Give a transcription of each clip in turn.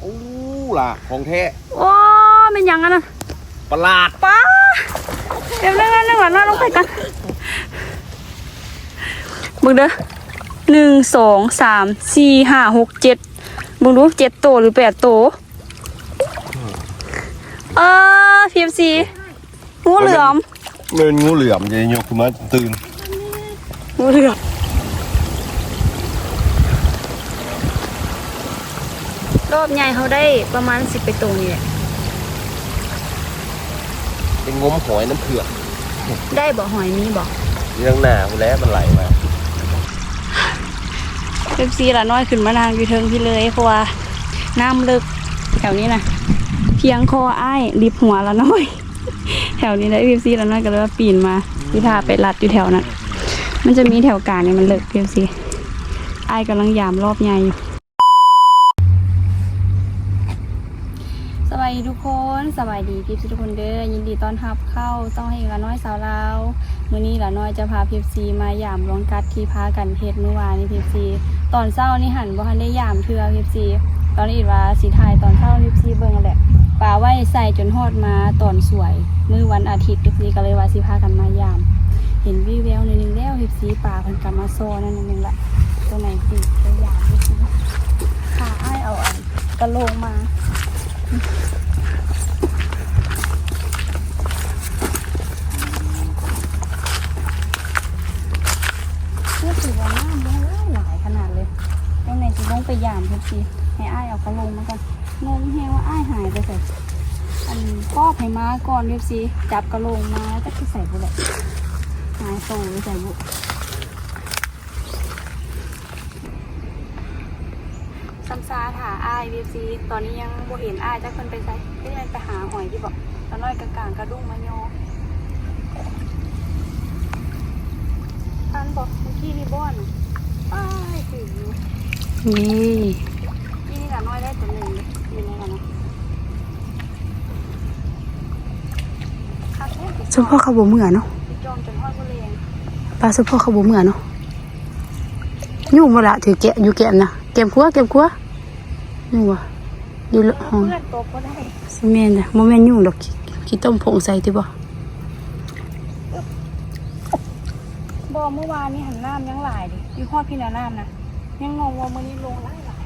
โอ้ล่ะของแท้โอ้เป็นหยังอะนะประหลาดป้าเดี๋ยวนั่งนั่งนั่งหลังนั่งลงไปกันบึงเด้อหนึ่งสองสามสี่ห้าหกเจ็ดบึงดูเจ็ดโตวหรือแปดโตวเออพีเอฟซีงูเหลือมเงินงูเหลือมจะยกขึ้นมาตื่นงูเหลือม รอบใหญ่เขาได้ประมาณสิบไปตัวนี่แหละเป็นงมหอยน้ำเผือกได้บ่หอยนี้บ่เรื่องหนาหูแล้วมันไหลมาเอฟซีละน้อยขึ้นมานางอยู่เทิงพี่เลยเพราะว่าน้ำลึกแถวนี้นะเพียงคออ้ายริบหัวละน้อย แถวนี้นะเอฟซีละน้อยก็เลยว่าปีนมาวิทาไปลัดอยู่แถวนั้นมันจะมีแถวกลางเนี่ยมันเลิกเอฟซีอ้ายกำลังยามรอบใหญ่อยู่สวัสดีทุก สวัสดีพี่ทุกคนเด้อยินดีต้อนรับเข้าต้องให้ละน้อยสาวลามื้อนี้ละน้อยจะพาพีฟซีมายามรองกัดที่พากันเฮ็ดเมื่อวานนี้พีฟซีตอนเช้านี่หันบ่ทันได้ยามเทื่อพีฟซีตอนนี้อีกว่าสีไทยตอนเช้าพีฟซีเบิ่งแหละป่าไว้ใส่จนฮอดมาตอนสวย มื้อวันอาทิตย์พีฟซีก็เลยว่าสิพากันมายาม เห็นวิวแววนิดนึงแล้วพีฟซีป่าเพิ่นกลับมาโซนั่นนึงละตัวไหนสิไปยามพีฟซีขาอ้ายเอาอันกระโหลกมา เพื่อถือว่าน้ำลงหลายขนาดเลยยังไงจะ ลงไปยามทุกทีให้อ้ายเอากระลงมาก่อนงงแฮงว่าอ้ายหายไปใส่อันพ่อให้มาก่อนเรียบซีจับกระโลงมาจะคือใส่บุเลยหายโตไปใส่บุซัมซาถาอ้ายเรียบซีตอนนี้ยังบ่เห็นอ้ายจะคนไปใส่ไม่ได้ไปหาหอยที่บอกตอนน้อยกลางกระดุ้งมะโยอันบอกเมื่อกี้รีบอนอ้ายถึงนี่ที่ นี่ละน้อยได้ตัวหนึ่งเลยอยู่ในกันนะคาเฟ่ติดสุพ่อเขาบ่เหมือเนาะติดจอมจนทอดบุเรงปลาสุพ่อเขาบ่เหมือเนาะยุ่งบ่ละถือแกะอยู่แกมนะแกมครัวแกมครัวยุ่งบ่อยู่ละห้องเพื่อนตก็ได้ซีเมนต์นะบ่แม่นยุ่งดอกขี้ขี้ต้มผงใส่ติบ่บอเมื่อวานนี้หันน้ำยังหลายดิอยู่พ่อพี่นาน้ำนะ ยังงงว่ามื่อนี้ลงหลายหลาย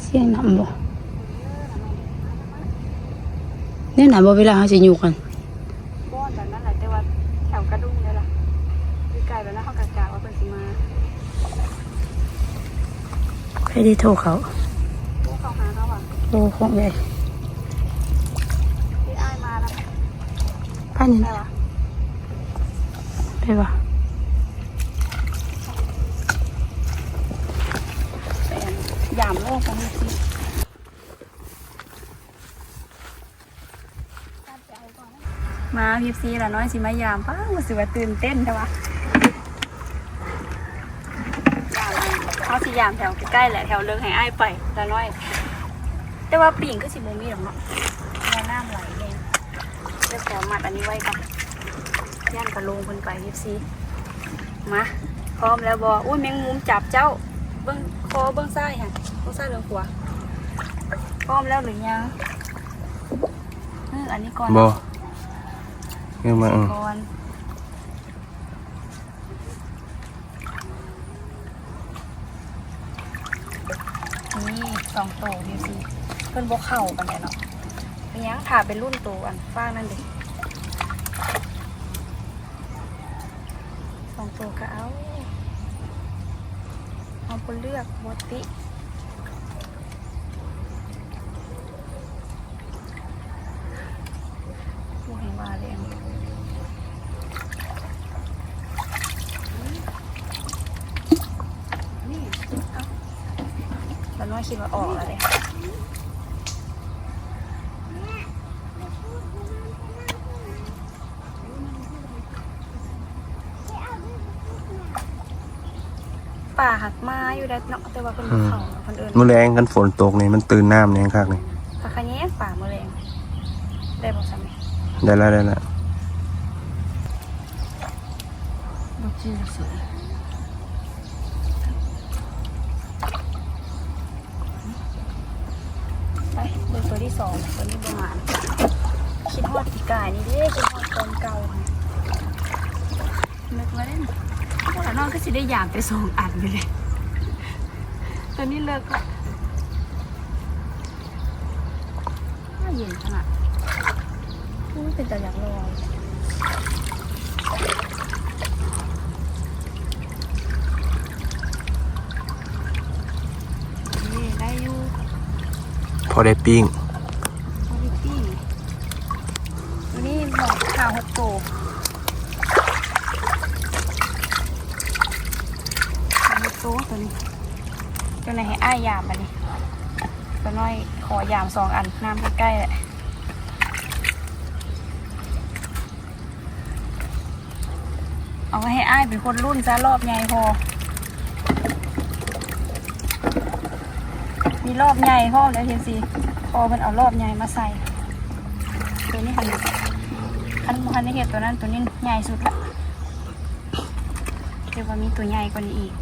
เสียงน้ำบ่เนี่ยน่ะบ่เวลาเฮาสิอยู่กันบ้อนแบบนั้นแหละแต่ว่าแถวกระดุมเลยล่ะอยู่ไกลแบบนั้นเขากะกะว่าเป็นสิมาใครได้โทรเขาพวกเขาหาเขาอะโอ้ของใหญ่ที่อ้ายมาแล้วพานี่ได้นะปะไปบ่เป็น มโลกกันสิมาพีซีละน้อยสิมายามป้ามาสิว่าตื่นเต้นใช่ปะยาเขาสิยามแถวใกล้ๆแหละแถวเลิงให้อ้ายไปละน้อย แต่ว่าปิ่งก็สิโมมีหรอกเนาะแม่น้ำไหลเองจะขอมัดอันนี้ไว้ก่อนย่านกระลงคนไปพีซีมาพร้อมแล้วบออุ้ยแมงมุมจับเจ้า เบิ้งคอเบิ้งซ้ค่ะ เบิ้งซ้ายเบิ้งขวาพร้อมแล้วหรือยังเอออันนี้ก่อนบ่เงี้ยมาอืมก่อนนี่สองโตดูสิเพิ่นบกเข่ากันแหละเนาะเป็นหยังถ่าเป็นรุ่นโตอันฟ้างนั่นดิสองโตก็เอาเอาไปเลือกบอติ ผู้เห็นว่าเลยอันนี้นี่เอาแล้วน้อยคิดว่าออกแล้วเลยป่าหักมาอยู่ได้เนาะแต่ว่าคนภูเขาเนาะคนอื่น มื้อแรงกันฝนตกนี่มันตื่นน้ำเนี่ยคักนี่ปลาขะแยงป่าแมลงได้บอกซ้ำไหม ได้แล้วได้แล้วบกจืดสวยสองตัวนี้ประมาณคิดฮอดปีกายนี่เด้คิดฮอดตอนเก่าค่ะนึกว่าเล่นพวกเราน้องก็สิได้ยากไปสองอันอยู่เลยตอนนี้เลิกละน่าเย็นขนาด เป็นแต่อยากลอยนี่ได้องพอได้ปิ้ง โอลิตี้ตัวนี้บอกข่าวหกโตข่าวหกโตตัวนี้ตัวไหนให้อ้ายยามมาดิตัวน้อยขอยามสองอันน้ำใกล้ๆแหละเอาไว้ให้อ้าย เป็นคนรุ่นจ้ารอบใหญ่พอมีรอบใหญ่พอเลยเทียซีพอมันเอารอบใหญ่มาใส่ ตัวนี้คันคันคันนี้เห็ดตัวนั้นตัวนี้ใหญ่สุดละเดี๋ยวว่ามีตัวใหญ่กว่านี้อีก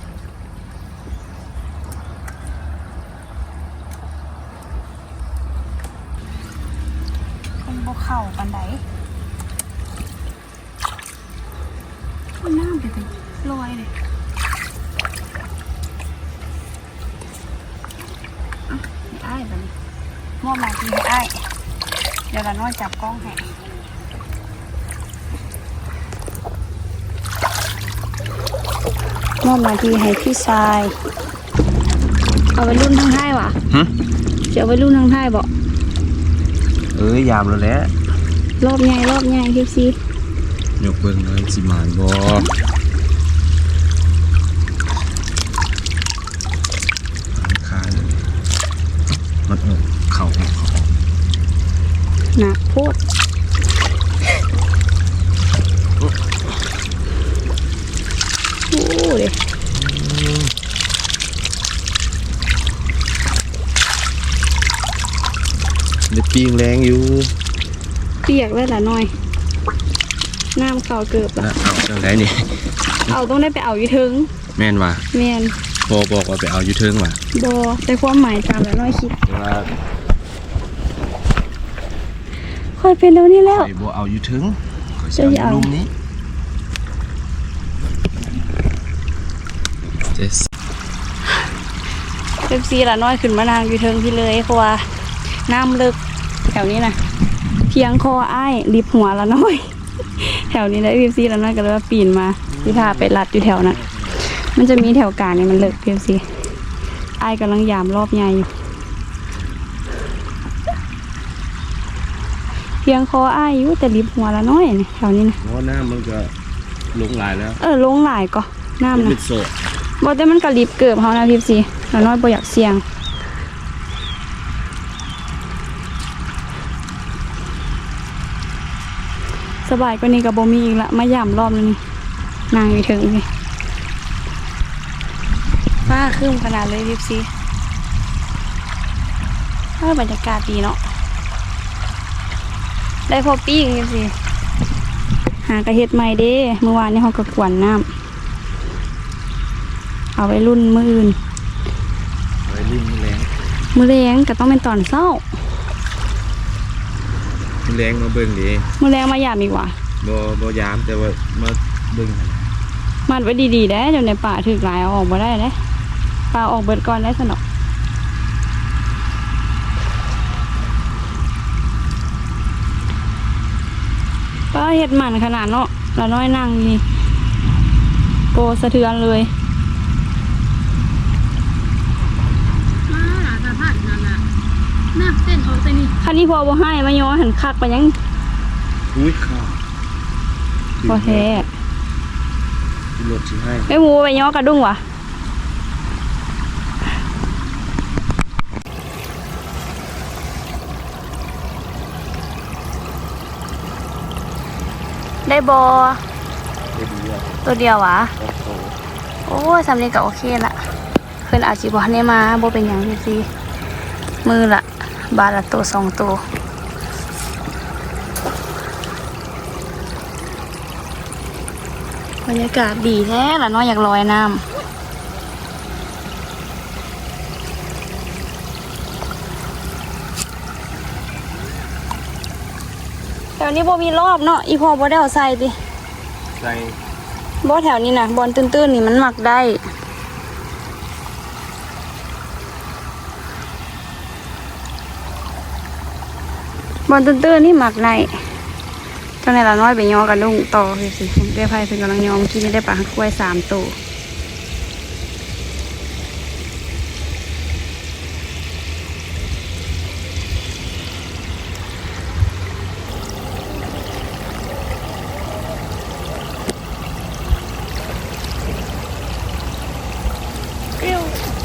มันบกเข่าปันไดมันน้ำไปถึงลอยเลย ให้อ้ายแบบนี้มอบหมายทีให้อ้าย เดี๋ยวเราน้อยจับกล้องให้มอบหมายทีให้พี่ชาย เอาไปรุ่นทั้งท้ายวะหึจะเอาไปรุ่นทั้งท้ายบอกเอ้ยยามแล้วแหละรอบใหญ่รอบใหญ่คลิปซียกเบิ่งเลยสิหมานบ่คายเลยมันออกเข่าออกเขาออก หนักโพดโอ้เดได้ปิ้งแรงอยู่เปียกเลยล่ะน้อย น้ำเข่าเกือบแล้ละวเอาจังไดนี่ เอาต้องได้ไปเอาอยู่ถึงแม่นว่ะแมนพอบอกว่าไปเอาอยู่เทิงว่ะบอแต่ความหมายตามแล้วน้อยคิด แต่ว่า ค่อยเป็นเดี๋ยวนี้แล้ว ไปบ่เอาอยู่เทิงขอยสิเอาอยู่ลุมนี้เจสเอฟซีละน้อยขึ้นมานางอยู่เทิงพี่เลยเพราะว่าน้ำลึกแถวนี้นะเพียงคออ้ายริบหัวละน้อย แถวนี้นะเอฟซีละน้อยก็เลยว่าปีนมาที่พาไปลัดอยู่แถวนั้นมันจะมีแถวกลางนี่มันเลิกเอฟซีอ้ายกำลังยามรอบใหญ่อยู่ เพียงคออ้ายอยู่แต่ริบหัวละน้อยนี่แถวนี้นะเพราะน้ำมันก็ลงหลายแล้วเออลงหลายก็น้ำเป็นะนโซะบอกแต่มันกระลิบเกือบเขานะพี่ซีเราน้อยบ่อยากเสี่ยงสบายกว่านี้กับโบมีอีกละมาย่ำรอบนึงนี่นางอยู่ถึงเลยฟ้าขึ้นขนาดเลยพี่ซีถ้าบรรยากาศดีเนาะ ได้พอปีกพี่ซีหากระเฮ็ดใหม่เด้เมื่อวานนี้เขากระกวนน้ำเอาไว้รุ่นมืออื่นไว้รุ่นแรงมือแรงก็ต้องเป็นตอนเศร้าแรงมาเบิ่งดิมือแรงมาหยามอีกว่ะบ่บ่ยามแต่ว่ามาเบิ่งหั่นมัดไว้ดีๆได้เดี๋ยวในป่าถือหลายเอาออกมาได้เด้ป่าออกเบิดก่อนได้สนอก ป้าเห็ดหมันขนาดเนาะละน้อยนั่งนี่โกสะเทือนเลยมาหลาสะพัดนั่นน่ะน่าเต้นเอาแต่นี่คันนี้พอบ่ให้มาย้อนหันคักไปยังอุ้ยข้าวพอแท้ที่รถสิให้ไม่หมูไปย้อกระดุ้งวะ ได้บอได้ดีอะตัวเดียววะโอ้โหโอ้ยสำเนียงก็โอเคละเพื่อนอาจจิบอให้มาโบเป็นอย่างที่ซีมือละบาทละตัวสองตัวบรรยากาศดีแท้ละเน้อยอยากลอยน้ำ วนี้บ่มีรอบเนาะอีพอบ่ได้เอาใส่ติใส่บ่แถวนี้นะบอลตื้นๆนี่มันหมักได้บอลตื้นๆนี่หมักได้จังไหนละน้อยไปยอกันลุงต่อคือสิได้ไพ่เพิ่นกำลังยอมกินได้ปลาข้วยสามตัว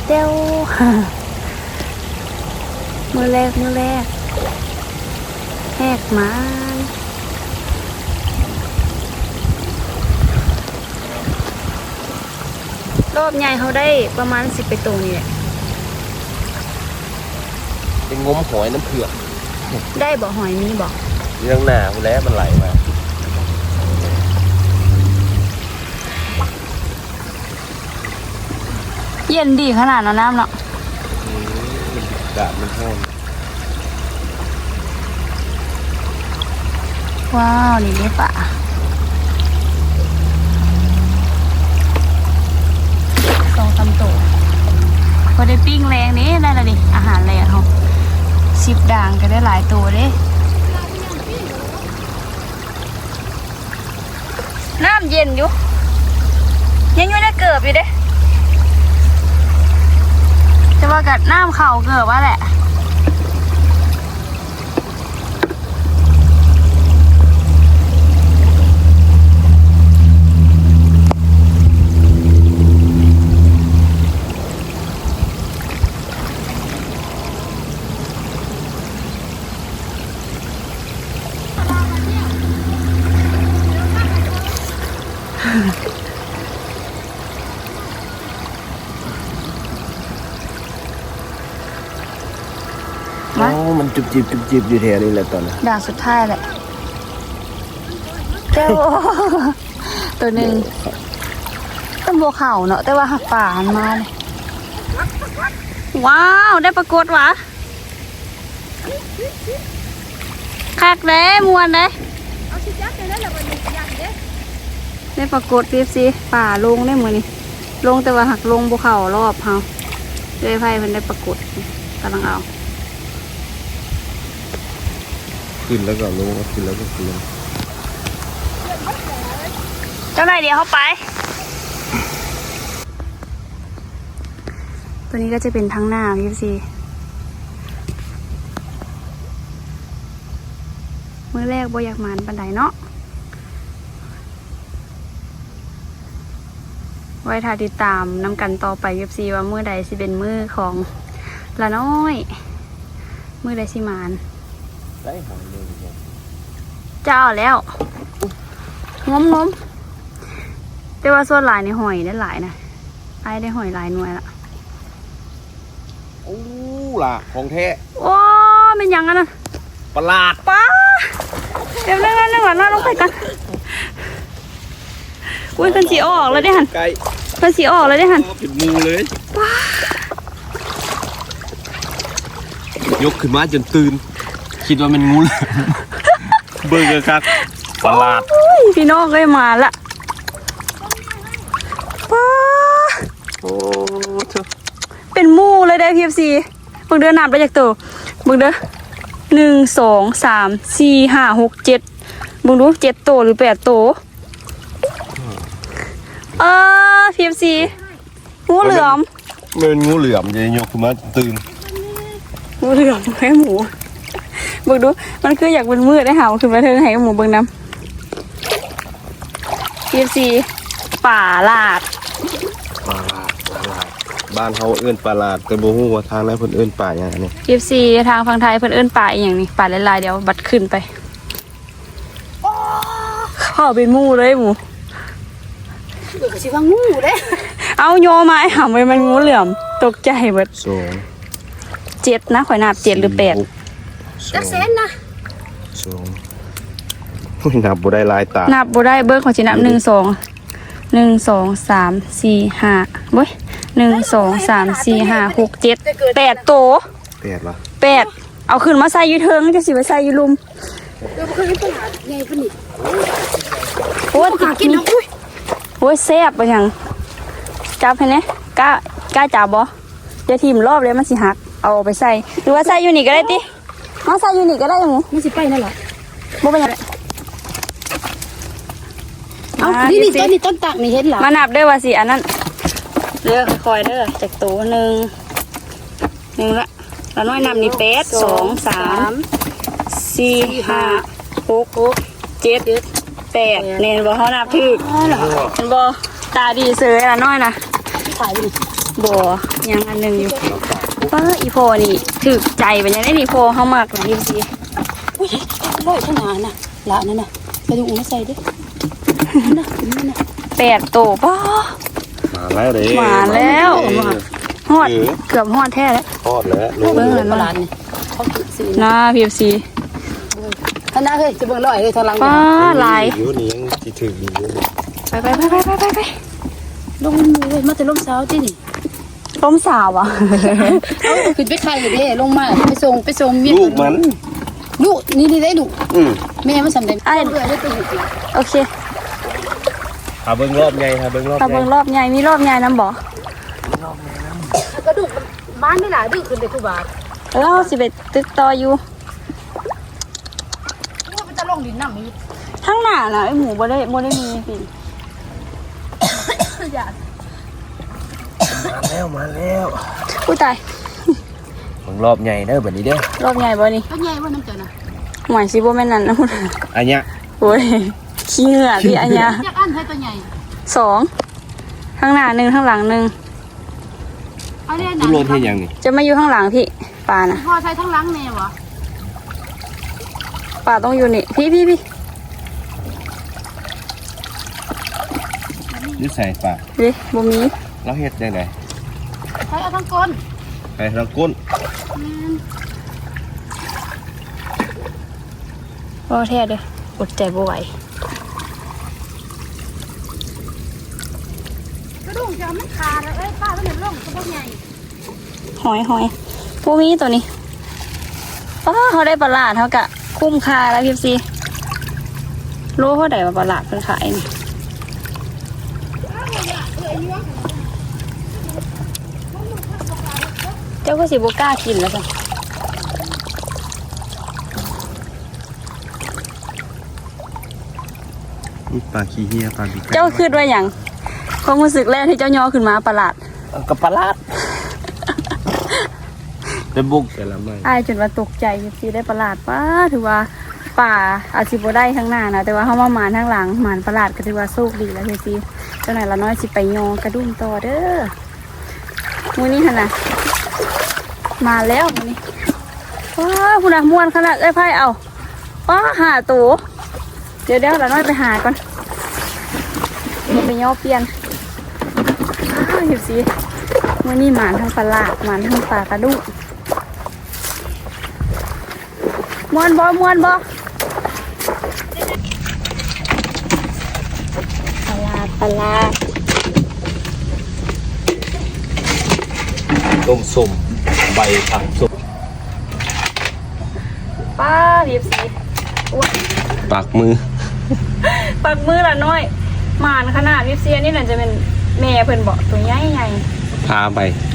เจ้า มือแรกมือแรกแหกหมันรอบใหญ่เขาได้ประมาณสิบไปตัวนี่แหละเป็นงมหอยน้ำเผือก ได้บ่หอยมีบ่เรื่องหนาคุณแล้วมันไหลมา เย็นดีขนาดนั้นน้ำเนาะกาดมันแห้งว้าวนี่ได้ปะสองสามตัวพอได้ปิ้งแรงนี้ได้และดิอาหารแรงเขาสิบด่างก็ได้หลายตัวเด้น้ำเย็นอยู่ ยังอยู่ได้เกือบอยู่เด้ แต่ว่ากับน้ำเข่าเกือบว่าแหละ จุบจิบจุบจิบอยู่แถวนี้แหละตอนนี้ด่างสุดท้ายแหละเจ้าตัวหนึ่งต้นบัวเข่าเนาะแต่ว่าหักป่ามันมาเลยว้าว ได้ปรากฏวะคักเด้มวนเด้ได้ปรากฏพีซีป่าลงได้เหมือนนี่ลงแต่ว่าหักลงบัวเข่ารอบเฮาเลยไพ่เพิ่นได้ปรากฏกำลังเอา ขึ้นแล้วก็ลงขึ้นแล้วก็ขึ้นเจ้าไหนเดี๋ยวเข้าไป ตัวนี้ก็จะเป็นทั้งหน้าพี่ซีมือแรกบ่อยากหมานปันไดเนาะ ไว้ถ้าติดตามนำกันต่อไปพี่ซีว่ามือใดสิเป็นมือของละน้อย มือใดสิหมาน ได้หอยเลยจะเอาแล้วงมงมแต่ว่าส่วนหลายในหอยได้หลายนะไอ้ได้หอยหลายหน่วยละโอ้ล่ะของแท้โอ้เป็นหยังกันนะประหลาดป้าเดี๋ยวเรื่องนั้นเรื่องนั้นลงไปกันอุ้ยกันสีออกแล้วได้หันไก่กันสีออกแล้วได้หันเป็นมูเลยยกขึ้นมาจนตื่น คิดว่ามันงูเลยเบิ่งกันครับประหลาดอุ้ยพี่น้องก็มาละป้าโอ้เธอเป็นหมู่เลยได้พีเอฟซีเบิ่งเดือนนับได้จากตัวเบิ่งเด้อหนึ่งสองสามสี่ห้าหกเจ็ดเบิ่งดูเจ็ดตัวหรือแปดตัวเออพีเอฟซีงูเหลือมเป็นงูเหลือมจะยกขึ้นมาจนตื่น งูเหลือมให้หมู เบิ่งดู มันคืออยากเป็นมืดได้หาวคือมาเทิงให้หมูเบิ่งน้ำพีเอฟซีป่าลาดประหลาดประหลาดบ้านเขาเอื้นประหลาดแต่บ่ฮู้ว่าทางไหนเพิ่นเอื้นป่าอย่างนี้พีเอฟซีทางฝั่งไทยเพิ่นเอิ้นป่าอหย่างนี้ป่าลายๆเดี๋ยวบัดขึ้นไปเข้าเป็นหมูเลยหมูสิว่างูเด้เอาโยมาไอ้หำไว้มันงูเหลือม ตกใจเบิดสองเจ็ดนะข่อยนับเจ็ดหรือแปด จักเซนนะสองอุ้ยนับบ่ได้หลายตานับบ่ได้เบิ้งของจินับหนึ่งสองหนึ่งสองสามสี่ห้าเว้ยหนึ่งสองสามสี่ห้าหกเจ็ดแปดโตวแปดเหรอแปดเอาขึ้นมาใส่อยูเทิงจะสิไปใส่อยูลุมแปเดี๋ยวบ่เคยเห็นปลาใหญ่ปานนี้โอ้ยหากินเนาะอุ้ยโอ้ยแซ่บไปยังจับให้เนี่ยกล้ากล้าจับบ่เดี๋ยวทีมรอบเลยมันสิหัก เอาไปใส่หรือว่าใส่อยู่นี่ก็ได้ติ มาใส่อยู่นี่ก็ได้หมูมันสิไปนั่นเหรอบ่เป็นหยังเอ้ามานี่นี่สิต้นนี่ต้นตักนี่เห็นเหรอมานับเด้อว่าสิอันนั้นเด้อค่อยๆเด้อจากตัวหนึ่งหนึ่งละแล้วน้อยนำนี่แปดสองสามสี่ห้าหกเจ็ดแปดเน้นบ่เขานับถึกอ๋อเหรอเห็นบ่ตาดีเสือละน้อยนะถ่ายอยู่นี่บ่ยังอันหนึ่งอยู่ ป้าอีโพนี่ถึกใจไปยังได้นี่โพเขามากนะยิมซีอุ้ยร้อยขนาดน่ะละนั่นน่ะไปดูอุ้งใส่ดินะนะแปดโตป้ามาแล้วเด้มาแล้วเออฮอดเกือบฮอดแท้แล้วทอดแล้วเบิ่งเงินปลานี่เขากินซื้อนะพีเอฟซีท่านน่ะเฮ้ยจะเบิ่งร้อยเฮ้ยทางหลังป้าลายอยู่นี่ยังสิถึงอยู่ไปไปไปไปไปไปลงมือเว้ยมาแต่ลมเช้าที่นี่ ต้มสาวอะเอาขึ้นไปไข่อยู่เด้ลงมาไปส่งไปส่งเมียลูกมันลูกนี่นี่ได้ลูกอืมแม่มันสำเร็จไอ้เพื่อได้ไปอยู่ที่โอเคหาเบิ่งรอบใหญ่หาเบิ่งรอบตะใหเบิญ่งรอบใหญ่มีรอบใหญ่น้ำบ่กระดูกบ้านไม่หลายดื้อขึ้นไปกูบาทแล้วเราสิไปตึกต่ออยู่ว่ามันจะลงดินน้ำมีทั้งหน้าน่ะไอหมูบ่ได้บ่ได้มีสิอยาก มาแล้วมาแล้วอุ้ยตายเบิ่งรอบใหญ่เด้อบัดนี้เด้อรอบใหญ่บ่นี่ก็ใหญ่ว่าน้ำเจอนะหมายสิบ่แม่นนั่นนะพุ่นอันเนี้ยโอ้ยขี้เหงื่อพี่อัญญาอยากอันให้ตัวใหญ่สองข้างหน้าหนึ่งข้างหลังหนึ่งเอาเรียนทุโรนเฮ็ดหยังนี่จะมาอยู่ข้างหลังพี่ป่าน่ะพอใช้ทั้งล้างแม่วะป่าต้องอยู่นี่พี่พี่พี่นี่ใส่ปากเด้บ่มี เราเฮ็ดจังได๋ใช้เอาทั้งก้นไปทางก้นบ่แท้เด้ออดใจบ่ไหวกระดูกจะมันขาดเอ้ยป้ามันเห็นลงตัวใหญ่หอยหอยบ่มีตัวนี้ป้าเขาได้ปลาหลาดเท่ากะคุ้มค่าแล้วพี่ซีโลเท่าใดว่าปลาหลาดเพิ่นขายนี่ เจ้าก็สิบ่กล้ากินแล้วจ้ะนี่ปลาขี้เหี้ยปลาบิกเจ้าคิดว่าหยังความรู้สึกแรกที่เจ้าย่อขึ้นมาปลาหลาดกับปลาลาดไปบุกแต่ละไม้อายจนว่าตกใจพี่ซีได้ปลาหลาดป้าถือว่าป่าอาจสิบ่ได้ข้างหน้านะแต่ว่าเฮามาหมานข้างหลังหมานปลาหลาดก็ถือว่าโชคดีแล้วพี่ซีเจ้าไหนละน้อยสิไปยอกระดุมต่อเด้อมื้อนี้หั่นน่ะ มาแล้วมื้อนี้ว้าพุ่นน่ะม่วนขนาดเอ้ยไผเอาว้าหาตัวเดี๋ยวเดี๋ยวละน้อยไปหาก่อนเดี๋ยวไปย่อเปลี่ยนอ้าวพี่ซีมื้อนี้หมานทั้งปลาหลาดหมานทั้งปลากระดุมมวนบ่มวนบ่ปลาปลาต้มส้ม ใบผักส้มป้าเรียบสีอ้วนปากมือ ปักมือละน้อยหมานขนาดเรียบเสียนี่น่ะจะเป็นแม่เพิ่นบอกตัวใหญ่ใหญ่พาไปพ